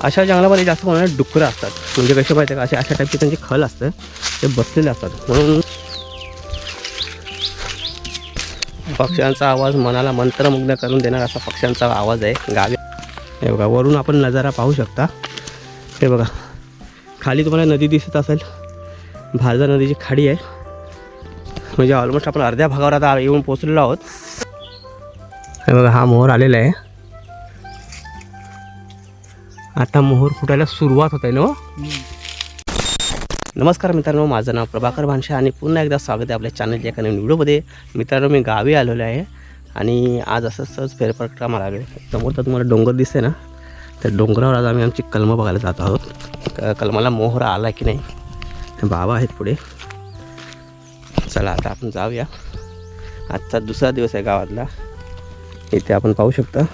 अशा जंगलामध्ये जास्त प्रमाणात डुकरं असतात. म्हणजे कसे माहिती का? अशा अशा टाईपचे त्यांचे खल असतं. ते बसलेले असतात. म्हणून पक्ष्यांचा आवाज मनाला मंत्रमुग्ध करून देणारा असा पक्ष्यांचा आवाज आहे. गावी हे बघा वरून आपण नजारा पाहू शकता. हे बघा खाली तुम्हाला नदी दिसत असेल. भारदा नदीची खाडी आहे. म्हणजे ऑलमोस्ट आपण अर्ध्या भागावर आता येऊन पोचलेलो आहोत. हे बघा हा मोहर आलेला आहे. आता मोहर फुटायला सुरुवात होत आहे ना हो? नमस्कार मित्रांनो माझं नाव प्रभाकर भानशा आणि पुन्हा एकदा स्वागत आहे आपल्या चॅनलच्या एका नवीन व्हिडिओमध्ये. मित्रांनो मी गावी आलेलो आहे आणि आज असं सहज फेरफटका मला आलो समोर तर तुम्हाला डोंगर दिसते ना? त्या डोंगरावर आज आम्ही आमची कलमं बघायला जात आहोत. कलमाला मोहर आला की नाही? बाबा आहेत पुढे. चला आता आपण जाऊया. आजचा दुसरा दिवस आहे गावातला. इथे आपण पाहू शकता.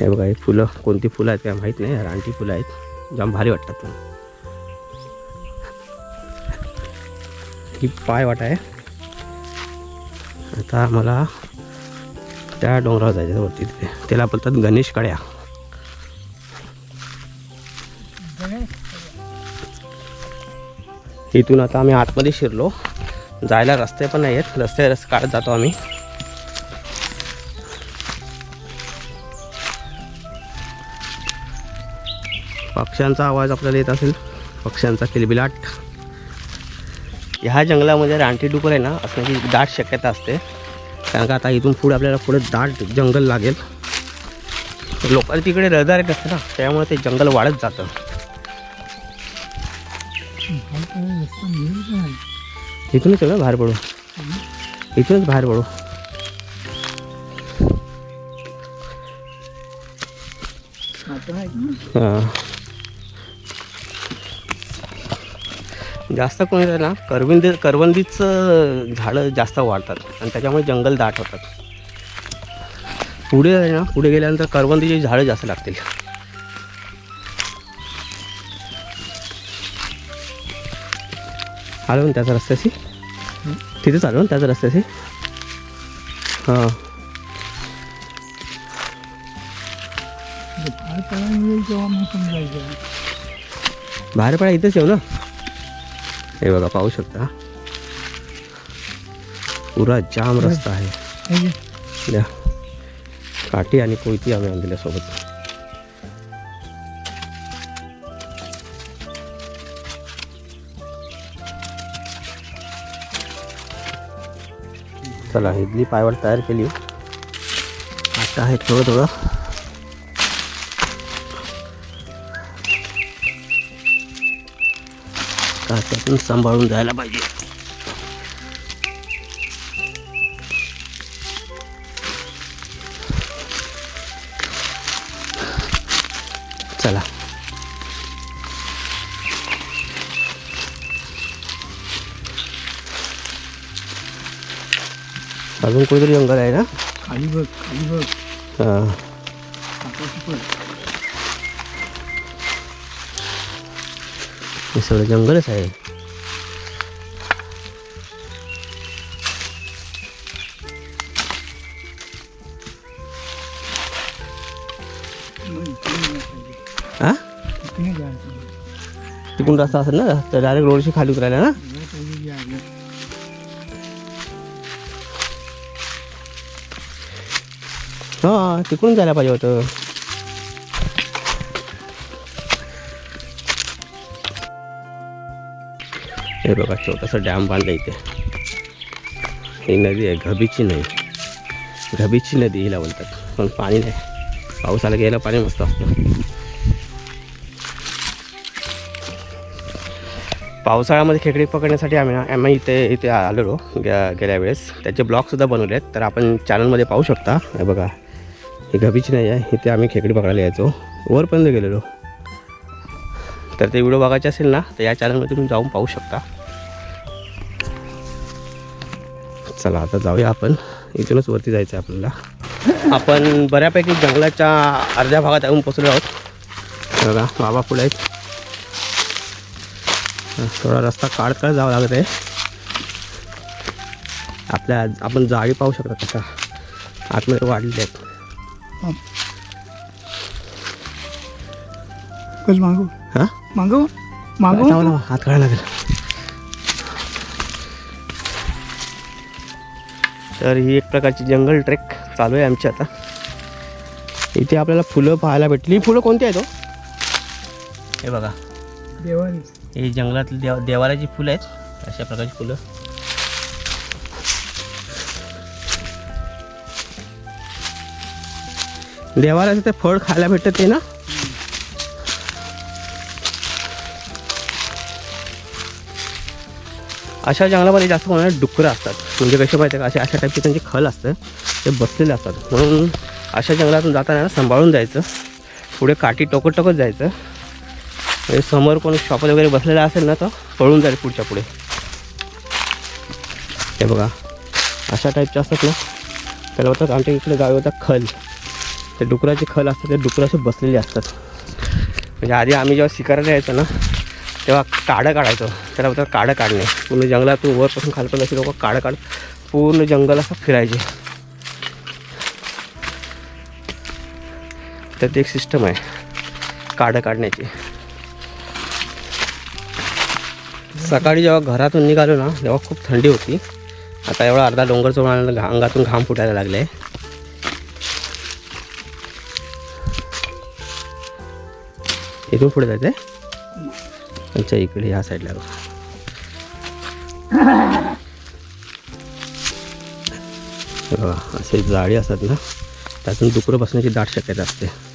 हे बघा हे फुलं कोणती फुलं आहेत काय माहीत नाही रानटी फुलं आहेत. जाम भारी वाटतात पण. ही पाय वाट आहे. आता आम्हाला त्या डोंगरावर जायचं वरती तिथे. त्याला बोलतात गणेश कड्या. इथून आता आम्ही आतमध्ये शिरलो. जायला रस्ते पण नाही आहेत रस्ते रस्ते काढत जातो आम्ही. पक्ष्यांचा आवाज आपल्याला येत असेल. पक्ष्यांचा किलबिलाट. ह्या जंगलामध्ये रानटी डुकर आहे ना असण्याची दाट शक्यता असते. कारण का आता इथून पुढे आपल्याला पुढे दाट जंगल लागेल. लोकांना तिकडे रहदारक असते ना त्यामुळे ते जंगल वाढत जातं. इथूनच आहे बाहेर पडू. इथूनच बाहेर पडू. हां. जास्त कोणी आहे ना करवंदी करवंदीचं झाडं जास्त वाढतात आणि त्याच्यामुळे जंगल दाट होतात. पुढे आहे ना पुढे गेल्यानंतर करवंदीची झाडं जास्त लागतील. आलो ना त्याचा रस्त्याशी? तिथेच आलो ना त्याचा रस्त्याशी? हां. बाहेर पडा इथंच येऊ ना? हे बघा पाहू शकता. पुरा जाम रस्ता आहे. द्या काठी आणि कोयती आम्ही आणलेल्या सोबत. चला इथली पायवाट तयार केली. आता आहे थोडं थोडं त्यातून सांभाळून जायला पाहिजे. चला. अजून कोणतरी जंगल आहे ना? खाली बघ खाली बघ. हां. हे सगळं जंगलच आहे. हा? तिकडून रस्ता असेल ना तर डायरेक्ट रोडशी खाली उतरायला ना? हा हां तिकडून जायला पाहिजे होतं हे बघा छोटासा डॅम बांधला इथे ही नदी आहे घबीची नाही घबीची नदी हिला म्हणतात पण पाणी नाही पाऊस आला पाणी मस्त असतं. पावसाळ्यामध्ये खेकडी पकडण्यासाठी आम्ही ना आम्ही इथे इथे आलेलो गे गेल्या वेळेस. त्याचे ब्लॉगसुद्धा बनवले आहेत. तर आपण चॅनलमध्ये पाहू शकता. हे बघा ही घबीची नाही आहे. इथे आम्ही खेकडी पकडायला यायचो. वरपर्यंत गेलेलो. तर ते व्हिडिओ बघायचे असेल ना तर या चॅनलमध्ये तुम्ही जाऊन पाहू शकता. चला आता जाऊया आपण. इथूनच वरती जायचं आहे आपल्याला. आपण बऱ्यापैकी जंगलाच्या अर्ध्या भागात येऊन पोचलो आहोत. बघा बाबा पुढे थोडा रस्ता काढत काढत जावं लागत आहे. आपल्या आपण जाळी पाहू शकता कशा आतमध्ये वाढलेल्या आहेत. मागो? हां? हात काढायला लागेल. तर ही एक प्रकारची जंगल ट्रेक. चालू आहे आमची आता. इथे आपल्याला फुलं पाहायला भेटली ही फुलं कोणती आहेत हो? हे बघा. देवानी ही जंगलातली देव देवालाची फुलं आहेत. अशा प्रकारची फुलं. देवाला ते फळ खायला भेटतं ते ना? अशा जंगलामध्ये जास्त प्रमाणात डुकरं असतात. म्हणजे कसे माहिती का? अशा अशा टाईपचे त्यांचे खल असतं. ते बसलेले असतात. म्हणून अशा जंगलातून जाताना सांभाळून जायचं. पुढे काठी टोकत टोकत जायचं. म्हणजे समोर कोणी शॉपत वगैरे बसलेला असेल ना तर पळून जाईल पुढच्या पुढे. हे बघा. अशा टाईपचे असतात ना. त्याला होतात आमच्या इकडे गावी होता खल. ते डुकराचे खल असतात ते डुकरं असे बसलेले असतात. म्हणजे आधी आम्ही जेव्हा शिकारायला यायचो ना तेव्हा काडं काढायचो. त्याला बोलतात काडं काढणे. पूर्ण जंगलातून वरपासून खालपर्यंत असे लोक काडं काढ पूर्ण जंगल असं फिरायचे. तर ते एक सिस्टम आहे. काढं काढण्याची. सकाळी जेव्हा घरातून निघालो ना तेव्हा खूप थंडी होती. आता एवढा अर्धा डोंगर चोळून आल्यानंतर घा- अंगातून घाम फुटायला लागले. इथून पुढे जायचं आहे अच्छा इकडे ह्या साईडला असे जाळी असतात ना त्यातून डुकरं बसण्याची दाट शक्यता असते.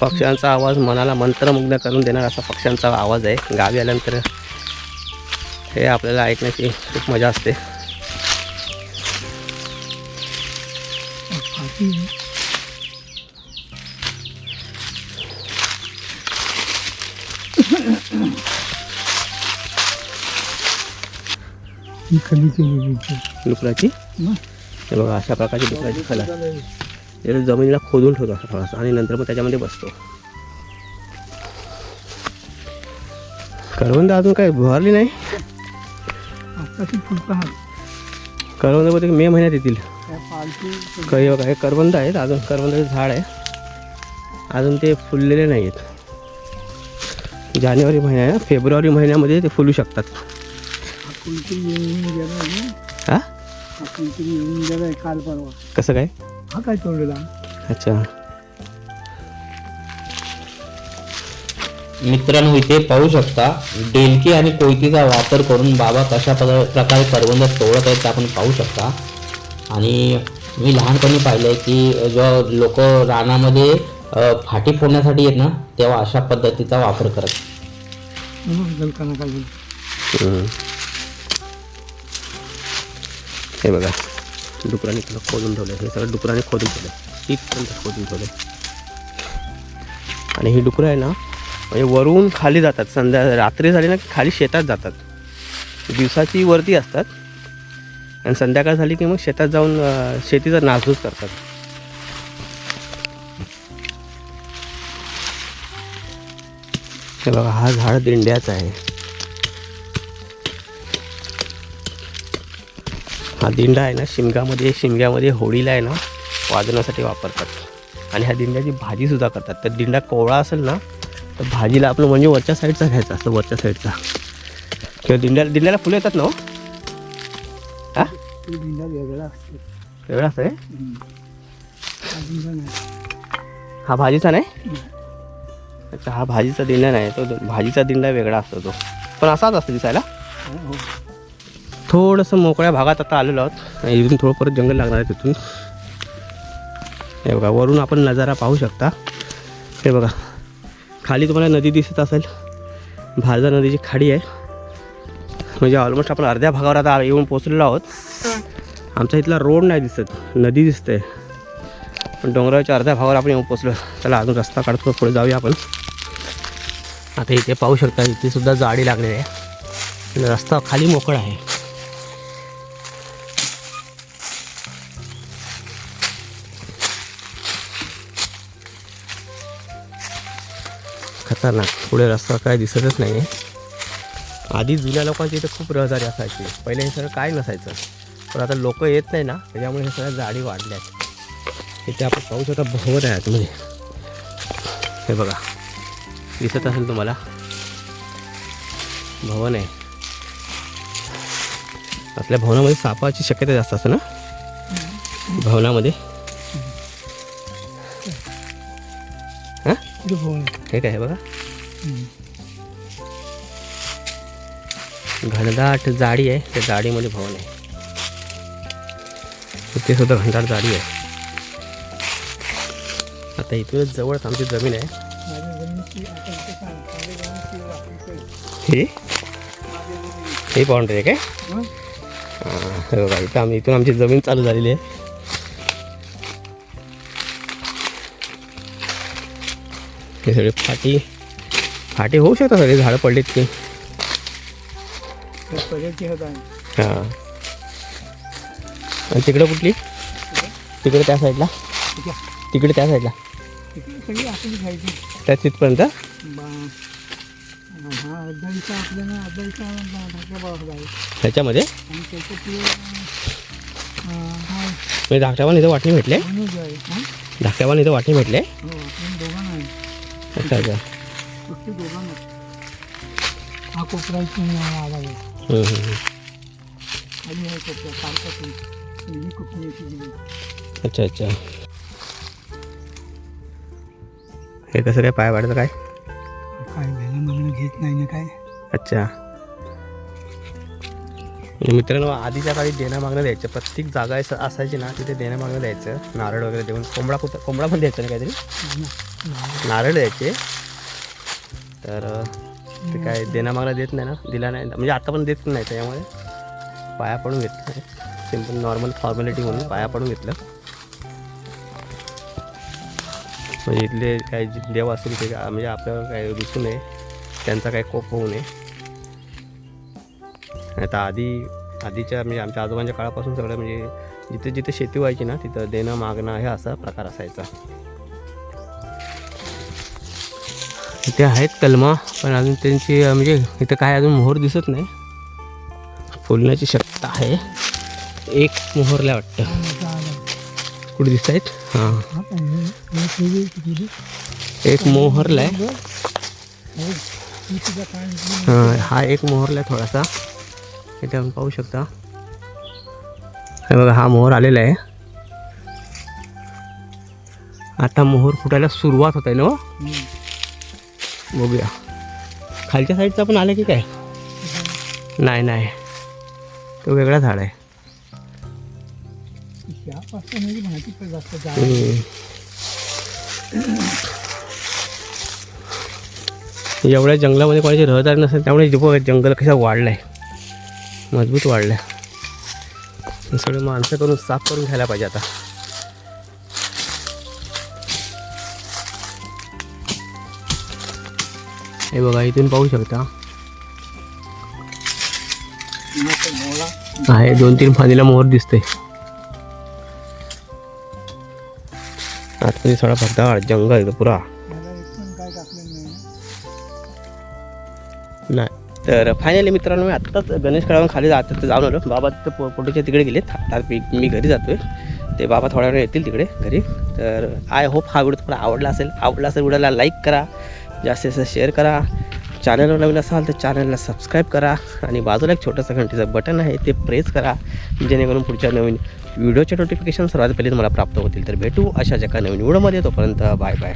पक्ष्यांचा आवाज मनाला मंत्रमुग्ध करून देणारा असा पक्ष्यांचा आवाज आहे. गावी आल्यानंतर हे आपल्याला ऐकण्याची खूप मजा असते. डुकराची? हे बघा अशा प्रकारची डुकराची खला. त्याला जमिनीला खोदून ठेवतो असा थोडासा आणि नंतर मग त्याच्यामध्ये बसतो. करवंद अजून काय भरली नाही? करवंद बहुतेक मे महिन्यात येतील. काही बघा हे करवंद आहेत अजून करवंदाचं झाड आहे. अजून ते फुललेले नाही आहेत. जानेवारी महिना आहे ना? फेब्रुवारी महिन्यामध्ये ते फुलू शकतात. हा काल परवा. कसं काय? हा काय अच्छा. मित्रांनो इथे पाहू शकता डेलकी आणि कोयतीचा वापर करून बाबा कशा प्रकारे प्रकारे करवंद तोडत आहेत ते आपण पाहू शकता. आणि मी लहानपणी पाहिलं आहे की जेव्हा लोक रानामध्ये अ, फाटी फोडण्यासाठी येत ना तेव्हा अशा पद्धतीचा वापर करत. हे बघा. डुकराने त्याला खोदून ठेवलं हे सगळं डुकराने खोदून ठेवलं तिथपर्यंत खोदून ठेवलं आणि ही डुकरं आहे ना म्हणजे वरून खाली जातात. संध्या रात्री झाली ना की खाली शेतात जातात. दिवसाची वरती असतात. आणि संध्याकाळ झाली की मग शेतात जाऊन शेतीचा नासधूस करतात. हे बघा हा झाड दिंड्याचा आहे. हा दिंडा आहे ना शिमग्यामध्ये शिमग्यामध्ये होळीला आहे ना वाजवण्यासाठी वापरतात. आणि ह्या दिंड्याची भाजीसुद्धा करतात. तर दिंडा कोवळा असेल ना तर भाजीला आपलं म्हणजे वरच्या साईडचा घ्यायचा असतं वरच्या साईडचा. किंवा दिंड्याला दिंड्याला फुलं येतात ना हो? हा? दिंडा वेगळा असतो. वेगळा असं आहे हम्म. हा दिंडा नाही. हा भाजीचा नाही. अच्छा हा भाजीचा दिंडा नाही तो भाजीचा दिंडा वेगळा असतो तो. पण असाच असतो दिसायला? हो, हो. थोडंसं मोकळ्या भागात आता आलेलो आहोत. इथून थोडं परत जंगल लागणार आहे तिथून. हे बघा वरून आपण नजारा पाहू शकता. हे बघा खाली तुम्हाला नदी दिसत असेल. भारदा नदीची खाडी आहे. म्हणजे ऑलमोस्ट आपण अर्ध्या भागावर आता येऊन पोचलेलो आहोत. आमचा इथला रोड नाही दिसत नदी दिसते. पण डोंगराच्या अर्ध्या भागावर आपण येऊन पोचलो चला अजून रस्ता काढतो पुढे जाऊया आपण. आता इथे पाहू शकता इथे सुद्धा जाळी लागलेली आहे. रस्ता खाली मोकळा आहे. खतरनाक. पुढे रस्ता काय दिसतच नाही. आहे आधी जुन्या लोकांची इथे खूप रहदारी असायची. पहिले हे सगळं काय नसायचं. पण आता लोक येत नाही ना त्याच्यामुळे हे सगळ्या जाडी वाढल्यात. इथे आपण पाहू शकता भवन आहे आतमध्ये. हे बघा. दिसत असेल तुम्हाला? भवन आहे. आपल्या भवनामध्ये सापाची शक्यता जास्त असते ना? भवनामध्ये? आहे. हे काय बघा. घनदाट जाडी आहे त्या जाडीमध्ये भवन आहे इथे सुद्धा घनदाट जाडी आहे आता इथूनच जवळच आमची जमीन आहे. हे हे बाउंड्री आहे काय हे बघा इथं आम्ही इथून आमची जमीन चालू झालेली आहे हे सगळे फाटी फाटी होऊ शकतात सगळे झाडं पडलीत हे. हां. आणि तिकडं कुठली? तिकडे त्या साईडला. तिकडे त्या साईडला? त्या तिथपर्यंत? हा ह्याच्यामध्ये? ते हा म्हणजे धाकट्यावान इथं वाटणी भेटले? हं? धाकट्यावान इथं वाटणी भेटले? अच्छा अच्छा फक्त दोघांना. हा कोपरा इथून आला आहे. हा कोपरा ही दिली. अच्छा अच्छा. हे कसं काय पाय वाढतं काय? काय घ्यायला मागणं घेत नाही ना काय? अच्छा. मित्रांनो आधीच्या काळी देणं मागणं द्यायचं. प्रत्येक जागा असं असायची ना तिथे देणं मागणं द्यायचं. नारळ वगैरे देऊन कोंबडा कुठं कोंबडा पण द्यायचा ना काहीतरी? नारळ द्यायचे. तर ते काय देणं मागणं देत नाही ना दिला नाही. म्हणजे आता पण देत नाही त्याच्यामुळे पाया पडून घेतलं. सिंपल नॉर्मल फॉर्मॅलिटी म्हणून पाया पडून घेतलं. म्हणजे इथले काही देव असतील ते म्हणजे आपल्याला काय रुसू नये. त्यांचा काही कोप होऊ नये. आता आधी आधीच्या म्हणजे आमच्या आजोबांच्या काळापासून सगळं म्हणजे जिथे जिथे शेती व्हायची ना तिथं देणं मागणं हे असा प्रकार असायचा. इथे आहेत कलमा पण अजून त्यांची म्हणजे इथं काय अजून मोहर दिसत नाही. फुलण्याची शक्यता आहे. एक मोहरला वाटतं. कुठे दिसत आहेत हां. एक मोहरला आहे. हां हा एक मोहरला आहे थोडासा. इथे आपण पाहू शकता. हे बघा हा मोहर आलेला आहे. आता मोहर फुटायला सुरुवात होत आहे ना हो? बघूया. खालच्या साईडचा पण आलं की काय? नाही नाही. तो वेगळा झाड आहे. एवढ्या जंगलामध्ये कोणाची रहदारी नसेल त्यामुळे जंगल कशा वाढलं आहे मजबूत वाढल्या आहे सगळे माणसं करून साफ करून घ्यायला पाहिजे आता. हे बघा इथून पाहू शकता. आहे दोन तीन फांदीला मोहर दिसते आतमध्ये सगळा भरता जंगल पुरा. तर फायनली मित्रांनो मी आत्ताच गणेश कळावून खाली जात तर जाऊन आलो. बाबा तिथं पो पोटीच्या तिकडे गेलेत आता मी मी घरी जातोय. ते बाबा थोड्या वेळ येतील तिकडे घरी. तर आय होप हा व्हिडिओ तुम्हाला आवडला असेल. आवडला असेल व्हिडिओला लाईक करा. जास्तीत जास्त शेअर करा. चॅनलवर नवीन असाल तर चॅनलला सबस्क्राईब करा. आणि बाजूला एक छोटंसं घंटीचं बटन आहे ते प्रेस करा. जेणेकरून पुढच्या नवीन व्हिडिओचे नोटिफिकेशन सर्वात पहिले तुम्हाला प्राप्त होतील. तर भेटू अशाच एका नवीन व्हिडिओमध्ये तोपर्यंत बाय बाय